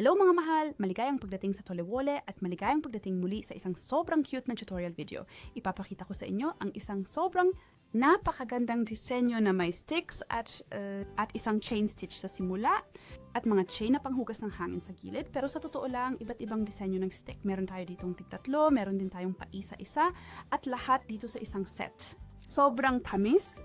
Hello mga mahal! Maligayang pagdating sa Tolewole at maligayang pagdating muli sa isang sobrang cute na tutorial video. Ipapakita ko sa inyo ang isang sobrang napakagandang disenyo na may sticks at, uh, at isang chain stitch sa simula at mga chain na panghugas ng hangin sa gilid. Pero sa totoo lang, iba't ibang disenyo ng stick. Meron tayo ditong tigtatlo, meron din tayong paisa-isa at lahat dito sa isang set. Sobrang tamis.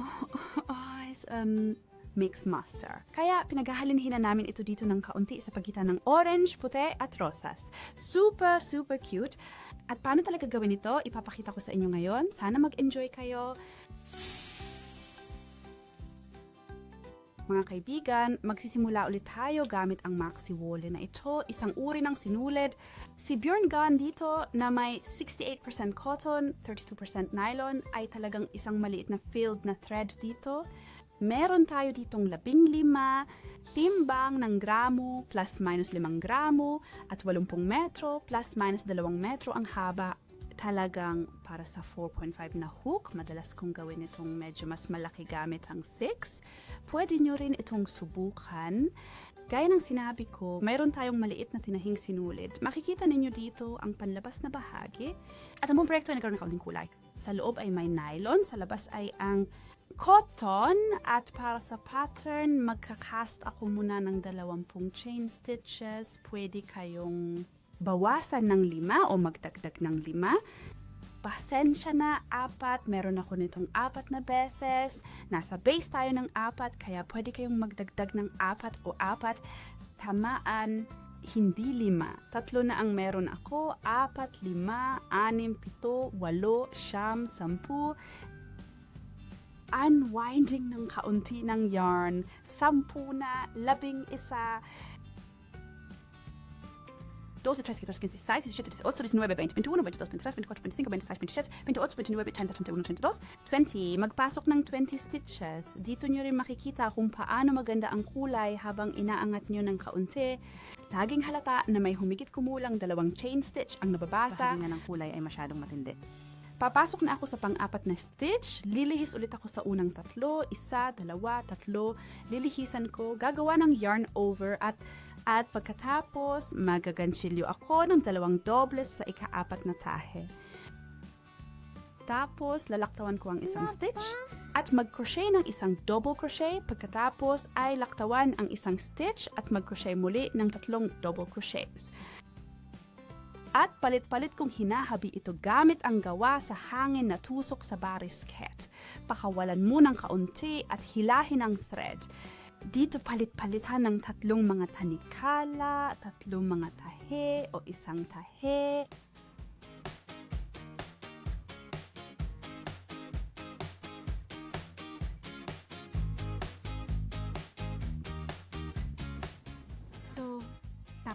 Oh, guys, um, mix master. Kaya pinaghahalin-hina namin ito dito ng kaunti sa pagitan ng orange, puti at rosas. Super, super cute. At paano talaga gawin ito, ipapakita ko sa inyo ngayon. Sana mag-enjoy kayo. Mga kaibigan, magsisimula ulit tayo gamit ang maxi wolle na ito, isang uri ng sinulid. Si Bjorn Gunn dito na may 68% cotton, 32% nylon ay talagang isang maliit na filled na thread dito. Meron tayo ditong labing lima, timbang ng gramo plus minus limang gramo at 80 metro plus minus dalawang metro ang haba talagang para sa 4.5 na hook. Madalas kong gawin itong medyo mas malaki gamit ang 6. Pwede nyo rin itong subukan. Gaya ng sinabi ko, mayroon tayong maliit na tinahing sinulid. Makikita ninyo dito ang panlabas na bahagi. At ang buong proyekto ay nagkaroon ng kaunting kulay. Sa loob ay may nylon, sa labas ay ang cotton at para sa pattern, magkakast ako muna ng dalawampung chain stitches. Pwede kayong bawasan ng lima o magdagdag ng lima. Pasensya na, apat. Meron ako nitong apat na beses. Nasa base tayo ng apat, kaya pwede kayong magdagdag ng apat o apat. Tamaan, hindi lima. Tatlo na ang meron ako. Apat, lima, anim, pito, walo, siyam, sampu, unwinding ng kaunti ng yarn, sampu na, labing isa, 12, 13, 14, 15, 16, 17, 18, 19, 20, 21, 22, 23, 24, 25, 26, 27, 28, 29, 30, 31, 22, 20. Magpasok ng 20 stitches. Dito nyo rin makikita kung paano maganda ang kulay habang inaangat nyo ng kaunti. Laging halata na may humigit kumulang dalawang chain stitch ang nababasa. Bahagi ng kulay ay masyadong matindi. Papasok na ako sa pang-apat na stitch, lilihis ulit ako sa unang tatlo, isa, dalawa, tatlo, lilihisan ko, gagawa ng yarn over at at pagkatapos magaganchilyo ako ng dalawang dobles sa ikaapat na tahe. Tapos, lalaktawan ko ang isang stitch at mag-crochet ng isang double crochet. Pagkatapos ay laktawan ang isang stitch at mag-crochet muli ng tatlong double crochets. At palit-palit kong hinahabi ito gamit ang gawa sa hangin na tusok sa barisket. Pakawalan mo ng kaunti at hilahin ang thread. Dito palit-palitan ng tatlong mga tanikala, tatlong mga tahe o isang tahe.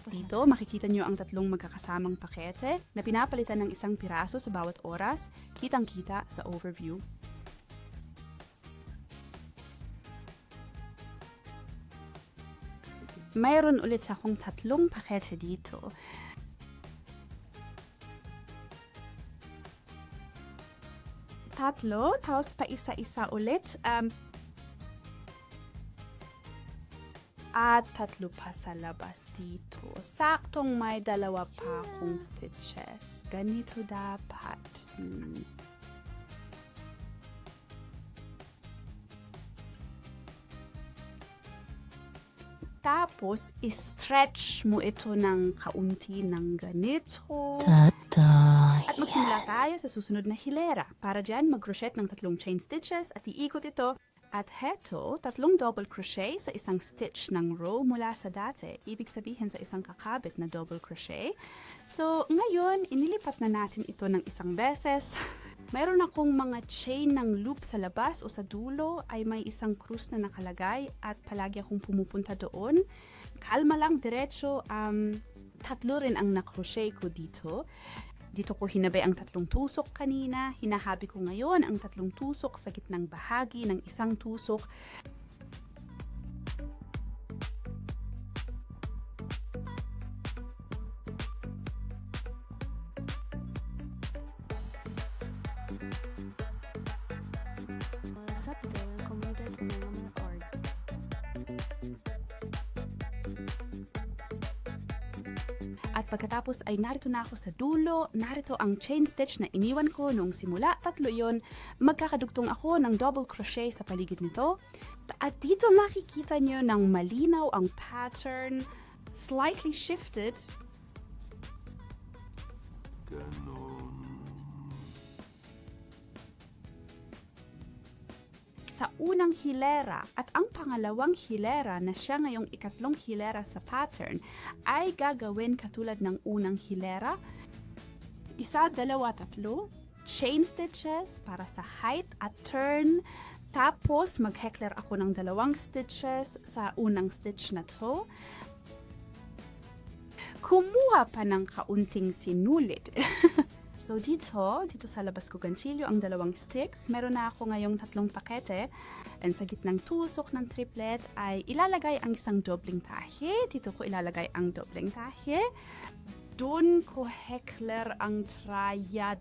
Tapos Dito, makikita nyo ang tatlong magkakasamang pakete na pinapalitan ng isang piraso sa bawat oras, kitang-kita sa overview. Mayroon ulit sa akong tatlong pakete dito. Tatlo, tapos pa isa-isa ulit. Um, at tatlo pa sa labas dito. Saktong may dalawa pa akong stitches. Ganito dapat. Hmm. Tapos, stretch mo ito ng kaunti ng ganito. Tatay. At magsimula tayo sa susunod na hilera. Para dyan, mag-crochet ng tatlong chain stitches at iikot ito. At heto, tatlong double crochet sa isang stitch ng row mula sa dati. Ibig sabihin sa isang kakabit na double crochet. So, ngayon, inilipat na natin ito ng isang beses. Mayroon akong mga chain ng loop sa labas o sa dulo ay may isang krus na nakalagay at palagi akong pumupunta doon. Kalma lang, diretso. Um, tatlo rin ang nakrochet ko dito. Dito ko hinabay ang tatlong tusok kanina. Hinahabi ko ngayon ang tatlong tusok sa gitnang bahagi ng isang tusok. What's pagkatapos ay narito na ako sa dulo, narito ang chain stitch na iniwan ko nung simula, tatlo yon magkakadugtong ako ng double crochet sa paligid nito. At dito makikita nyo ng malinaw ang pattern, slightly shifted, sa unang hilera at ang pangalawang hilera na siya ngayong ikatlong hilera sa pattern ay gagawin katulad ng unang hilera. Isa, dalawa, tatlo. Chain stitches para sa height at turn. Tapos, mag-heckler ako ng dalawang stitches sa unang stitch na to. Kumuha pa ng kaunting sinulid. So dito, dito sa labas ko ganchilyo, ang dalawang sticks. Meron na ako ngayong tatlong pakete. And sa gitnang tusok ng triplet ay ilalagay ang isang dobling tahe. Dito ko ilalagay ang dobling tahe. Doon ko heckler ang triad.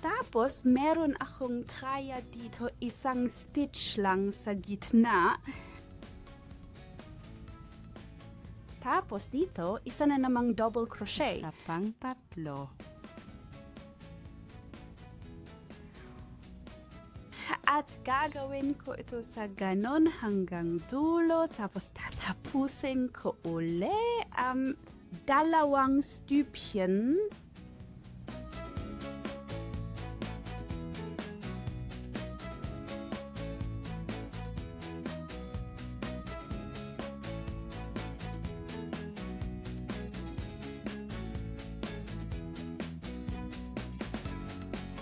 Tapos, meron akong triad dito, isang stitch lang sa gitna. Tapos dito, isa na namang double crochet. Isa pang tatlo. At gagawin ko ito sa ganon hanggang dulo. Tapos tatapusin ko uli ang dalawang stupchen.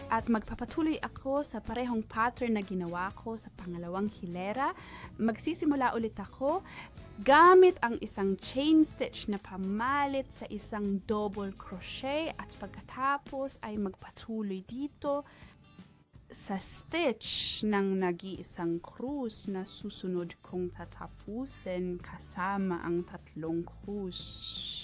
At magpapatuloy ako sa parehong pattern na ginawa ko sa pangalawang hilera. Magsisimula ulit ako gamit ang isang chain stitch na pamalit sa isang double crochet at pagkatapos ay magpatuloy dito sa stitch ng nag-iisang cruise na susunod kong tatapusin kasama ang tatlong cruise.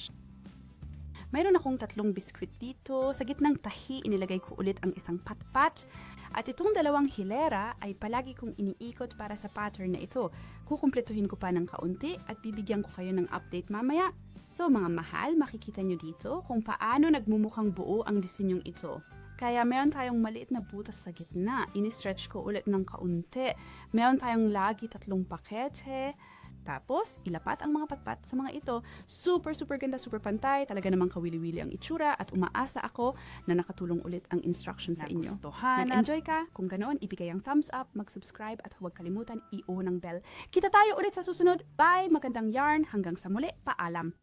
Mayroon akong tatlong biskwit dito. Sa gitnang tahi, inilagay ko ulit ang isang patpat. At itong dalawang hilera ay palagi kong iniikot para sa pattern na ito. Kukumpletuhin ko pa ng kaunti at bibigyan ko kayo ng update mamaya. So mga mahal, makikita nyo dito kung paano nagmumukhang buo ang disenyong ito. Kaya meron tayong maliit na butas sa gitna. Ini-stretch ko ulit ng kaunti. Meron tayong lagi tatlong pakete. Tapos, ilapat ang mga patpat sa mga ito. Super, super ganda, super pantay. Talaga namang kawili-wili ang itsura at umaasa ako na nakatulong ulit ang instruction sa inyo. Nagustuhan Nag-enjoy ka? Kung ganoon, ibigay ang thumbs up, mag-subscribe at huwag kalimutan i-o ng bell. Kita tayo ulit sa susunod. Bye! Magandang yarn. Hanggang sa muli. Paalam!